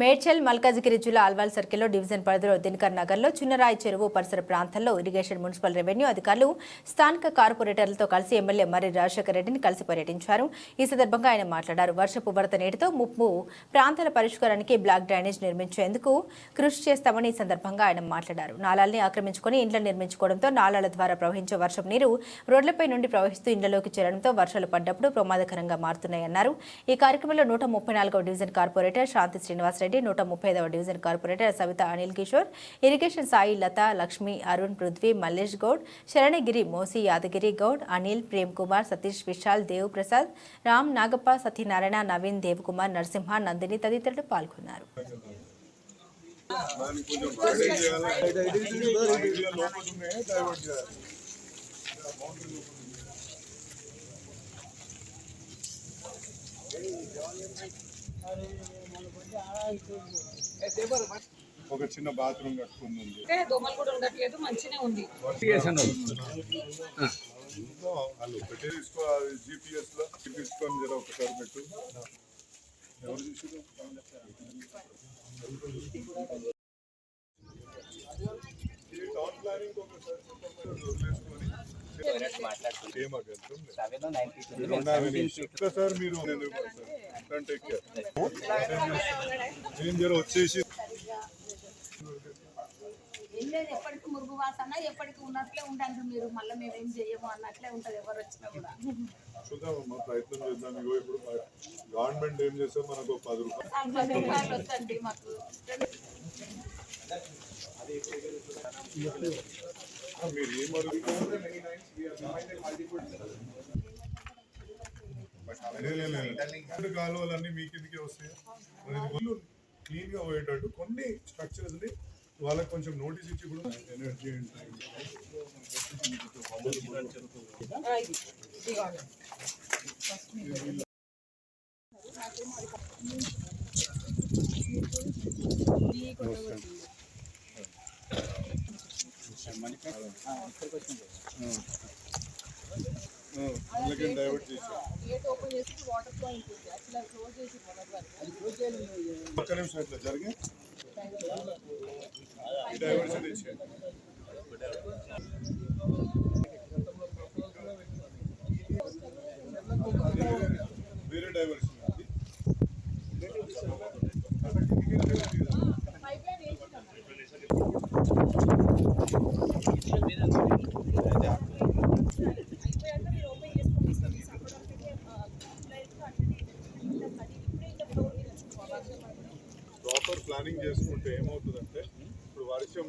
మేడ్చల్ మల్కాజిగిరి జిల్లా అల్వాల్ సర్కిల్లో డివిజన్ పరిధిలో దినకర్ నగర్లో చిన్నరాయి చెరువు పరిసర ప్రాంతాల్లో ఇరిగేషన్ మున్సిపల్ రెవెన్యూ అధికారులు స్థానిక కార్పొరేటర్లతో కలిసి ఎమ్మెల్యే మర్రి రాజశేఖర రెడ్డిని కలిసి పర్యటించారు. ఈ సందర్భంగా ఆయన మాట్లాడారు. వర్షపు వరద నీటితో ముప్పు ప్రాంతాల పరిష్కారానికి బ్లాక్ డ్రైనేజ్ నిర్మించేందుకు కృషి చేస్తామని ఈ సందర్భంగా ఆయన మాట్లాడారు. నాలాల్ని ఆక్రమించుకొని ఇండ్లను నిర్మించుకోవడంతో నాలాల ద్వారా ప్రవహించే వర్షపు నీరు రోడ్లపై నుండి ప్రవహిస్తూ ఇండ్లలోకి చేరడంతో వర్షాలు పడ్డప్పుడు ప్రమాదకరంగా మారుతున్నాయన్నారు. ఈ కార్యక్రమంలో నూట ముప్పై నాలుగవ డివిజన్ కార్పొరేటర్ శాంతి శ్రీనివాసరెడ్డి నూట ముప్పై ఐదవ division corporator Savitha Anil Kishore irrigation Sai Latha Lakshmi Arun Prithvi Mallesh Goud Saranagiri మోసి యాదగిరి గౌడ్ అనిల్ ప్రేమ్ కుమార్ సతీష్ విశాల్ దేవ్ ప్రసాద్ రామ్ నాగప్ప సత్యనారాయణ నవీన్ దేవకుమార్ నరసింహ నందిని తదితరులు పాల్గొన్నారు. ఒక చిన్న బాత్రూమ్ కట్టుకుంది. అంటే దోమలు కూడా ఉండట్లేదు మంచిగానే ఉంది. వాళ్ళు పెట్టే తీసుకో జీపీఎస్లో తీసుకొని జర ఒకసారి పెట్టు. ఎవరు. ఒక్కసారి మీరు నేను సార్ టేక్ కేర్ ఏం జర వచ్చేసి ఎప్పటికి మురుగు వాసన ఎప్పటికి ఉన్నట్లే ఉండండి మీరు. మళ్ళీ మేము చేయము అన్నట్లే ఉంటది ఎవరు వచ్చినా కూడా. చూద్దాం అమ్మా ప్రయత్నం చేద్దాం. ఇగో ఇప్పుడు గవర్నమెంట్ ఏం చేస్తే మనకు పది రూపాయలు. పది రూపాయలు వద్దండి మాకు. మీరు ఏం అడుగుతారు రెండు కాలువలన్నీ మీ కిందకే వస్తాయి? ఇల్లు క్లీన్గా పోయేటట్టు కొన్ని స్ట్రక్చర్స్ని వాళ్ళకి కొంచెం నోటీస్ ఇచ్చి కూడా ఎనర్జీ అండ్ టైం అలాగే డైవర్ట్ చేశారు గేట్ ఓపెన్ చేసి వాటర్ ఫ్లో ఉంటుంది అసలు క్లోజ్ చేసి మొదటి వరకు ఒక్క నిమిషం ఇట్లా జరిగి ఈ డైవర్షన్ ఇచ్చేయండి వేరే డైవర్షన్ ఉంది. Proper planning చేసుకుంటే ఏమవుతుందంటే ఇప్పుడు వర్షం